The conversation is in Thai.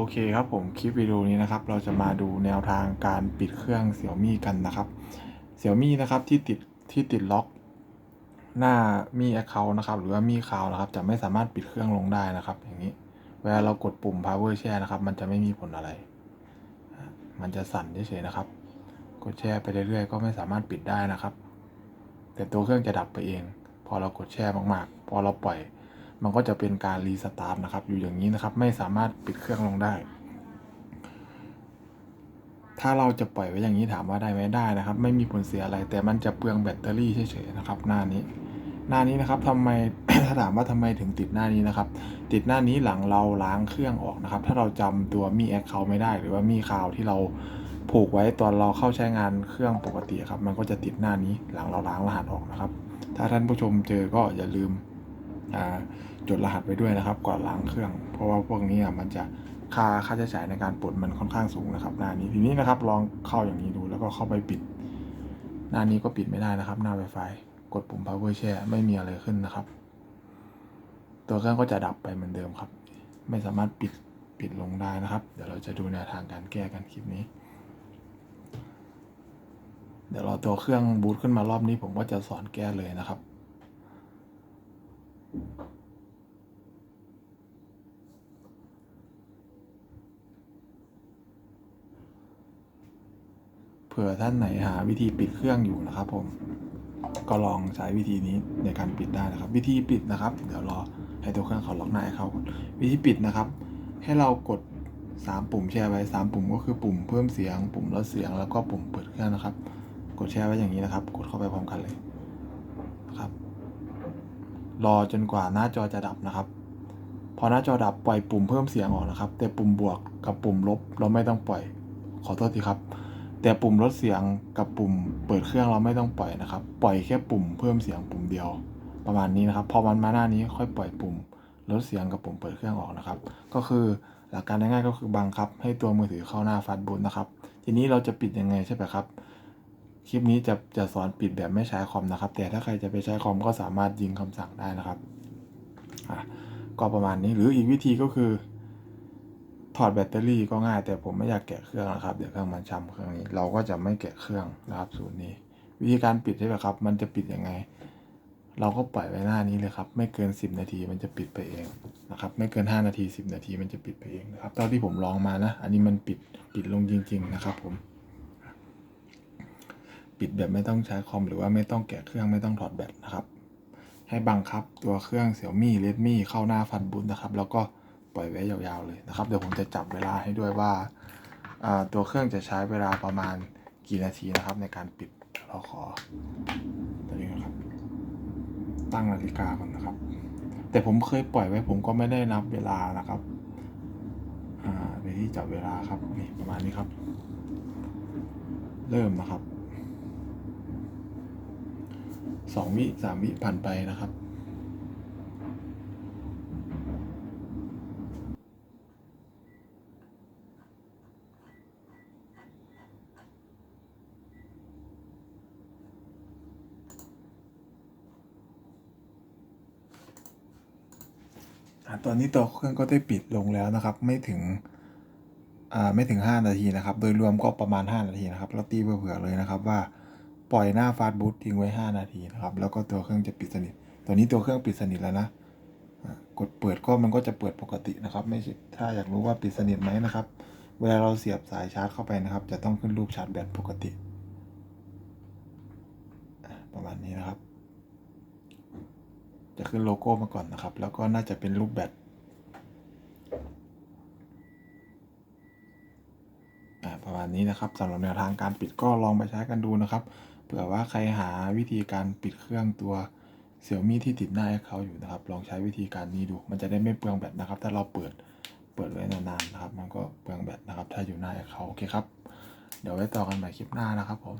โอเคครับผมคลิปวิดีโอนี้นะครับเราจะมาดูแนวทางการปิดเครื่อง Xiaomi กันนะครับ Xiaomi นะครับที่ติดที่ติดล็อกหน้ามี Account นะครับหรือว่ามีข่าวนะครับจะไม่สามารถปิดเครื่องลงได้นะครับ อย่างนี้เวลาเรากดปุ่ม power share นะครับ มันจะไม่มีผลอะไร มันจะสั่นเฉยๆนะครับ กดแช่ไปเรื่อยๆ ก็ไม่สามารถปิดได้นะครับ แต่ตัวเครื่องจะดับไปเอง พอเรากดแช่มากๆ พอเราปล่อย มันก็จะเป็นการรีสตาร์ทนะครับ อยู่อย่างนี้นะครับ ไม่สามารถปิดเครื่องลงได้ ถ้าเราจะปล่อยไว้อย่างนี้ถามว่าได้ไหมได้นะครับ ไม่มีผลเสียอะไร แต่มันจะเปลืองแบตเตอรี่เฉยๆนะครับ หน้านี้ หน้านี้นะครับทำไมถ้าถามว่าทำไมถึงติดหน้านี้นะครับ ติดหน้านี้หลังเราล้างเครื่องออกนะครับ ถ้าเราจำตัวมีแอคเคาไม่ได้ หรือว่ามีข่าวที่เราผูกไว้ตอนเราเข้าใช้งานเครื่องปกติครับ มันก็จะติดหน้านี้หลังเราล้างรหัสออกนะครับ ถ้าท่านผู้ชมเจอก็อย่าลืม จดรหัสไว้ด้วยนะครับก่อนล้างเครื่อง เพราะว่าพวกนี้อะมันจะค่าค่าใช้จ่ายในการปลดมันค่อนข้างสูงนะครับ หน้านี้ทีนี้นะครับลองเข้าอย่างนี้ดูแล้วก็เข้าไปปิด หน้านี้ก็ปิดไม่ได้นะครับ หน้า Wi-Fi กดปุ่ม power share ไม่มีอะไรขึ้นนะครับ ตัวเครื่องก็จะดับไปเหมือนเดิมครับ ไม่สามารถปิดปิดลงได้นะครับ เดี๋ยวเราจะดูแนวทางการแก้กันคลิปนี้ เดี๋ยวรอตัวเครื่องบูตขึ้นมารอบนี้ผมก็จะสอนแก้เลยนะครับ เผื่อท่านไหนหาวิธีปิดเครื่องอยู่นะครับ ผม ก็ลองใช้วิธีนี้ในการปิดได้นะครับ วิธีปิดนะครับ เดี๋ยวรอให้ตัวเครื่องเขาล็อกหน้าให้เขาก่อนวิธีปิดนะครับ ให้เรากด 3 ปุ่มแช่ไว้ 3 ปุ่มก็คือปุ่มเพิ่มเสียง ปุ่มลดเสียงแล้วก็ปุ่มเปิดเครื่องนะครับ กดแช่ไว้อย่างนี้นะครับ กดเข้าไปพร้อมกันเลย รอจนกว่าหน้าจอจะดับนะครับ พอหน้าจอดับปล่อยปุ่มเพิ่มเสียงออกนะครับ แต่ปุ่มบวกกับปุ่มลบเราไม่ต้องปล่อย ขอโทษทีครับ แต่ปุ่มลดเสียงกับปุ่มเปิดเครื่องเราไม่ต้องปล่อยนะครับ ปล่อยแค่ปุ่มเพิ่มเสียงปุ่มเดียว ประมาณนี้นะครับ พอมันมาหน้านี้ค่อยปล่อยปุ่มลดเสียงกับปุ่มเปิดเครื่องออกนะครับ ก็คือหลักการง่ายๆก็คือบังคับ ให้ตัวมือถือเข้าหน้าฟาสบูทนะครับ ทีนี้เราจะปิดยังไงใช่ไหมครับ คลิปนี้จะจะสอนปิดแบบไม่ใช้คอมนะครับ แต่ถ้าใครจะไปใช้คอมก็สามารถยิงคำสั่งได้นะครับก็ประมาณนี้หรืออีกวิธีก็คือ ถอดแบตเตอรี่ก็ง่าย แต่ผมไม่อยากแกะเครื่องนะครับ เดี๋ยวเครื่องมันช้ำเครื่องนี้ เราก็จะไม่แกะเครื่องนะครับสูตรนี้ วิธีการปิดใช่ไหมครับ มันจะปิดยังไง เราก็ปล่อยไว้หน้านี้เลยครับ ไม่เกิน 10 นาทีมันจะปิดไปเองนะครับ ไม่เกิน 5 นาที 10 นาทีมันจะปิดไปเองนะครับเท่าที่ผมลองมานะ อันนี้มันปิดปิดลงจริง ๆ นะครับผม ปิดแบบไม่ต้องใช้คอมหรือว่าไม่ต้องแกะเครื่องไม่ต้องถอดแบตนะครับ ให้บังคับตัวเครื่อง Xiaomi Redmi เข้าหน้าฟันบุญนะครับ แล้วก็ปล่อยไว้ยาวๆเลยนะครับเดี๋ยวผมจะจับเวลาให้ด้วยว่าตัวเครื่องจะใช้เวลาประมาณกี่นาทีนะครับ ในการปิดเราขอตัวนี้นะครับ ตั้งนาฬิกาก่อนนะครับ แต่ผมเคยปล่อยไว้ผมก็ไม่ได้นับเวลานะครับอ่าในที่จับเวลาครับนี่ประมาณนี้ครับ เริ่มนะครับ สองวิสามวิผ่านไปนะครับ ตอนนี้ตัวเครื่องก็ได้ปิดลงแล้วนะครับ ไม่ถึงไม่ถึง 5 นาทีนะครับ โดยรวมก็ประมาณ 5 นาทีนะครับ เราตีเผื่อเลยนะครับว่า ปล่อยหน้าฟาสต์บูททิ้งไว้ 5 นาทีนะครับ แล้วก็ตัวเครื่องจะปิดสนิท ตัวนี้ตัวเครื่องปิดสนิทแล้วนะ กดเปิดก็มันก็จะเปิดปกตินะครับ ไม่ใช่ถ้าอยากรู้ว่าปิดสนิทไหมนะครับ เวลาเราเสียบสายชาร์จเข้าไปนะครับ จะต้องขึ้นรูปชาร์จแบตปกติ ประมาณนี้นะครับ จะขึ้นโลโก้มาก่อนนะครับ แล้วก็น่าจะเป็นรูปแบตประมาณนี้นะครับสำหรับแนวทางการปิดก็ลองไปใช้กันดูนะครับ เผื่อว่าใครหาวิธีการปิดเครื่องตัว Xiaomi ที่ติดหน้าเขาอยู่นะครับ ลองใช้วิธีการนี้ดู มันจะได้ไม่เปลืองแบตนะครับ ถ้าเราเปิดเปิดไว้นานๆนะครับ มันก็เปลืองแบตนะครับ ถ้าอยู่หน้าเขาโอเคครับ เดี๋ยวไว้ต่อกันใหม่คลิปหน้านะครับผม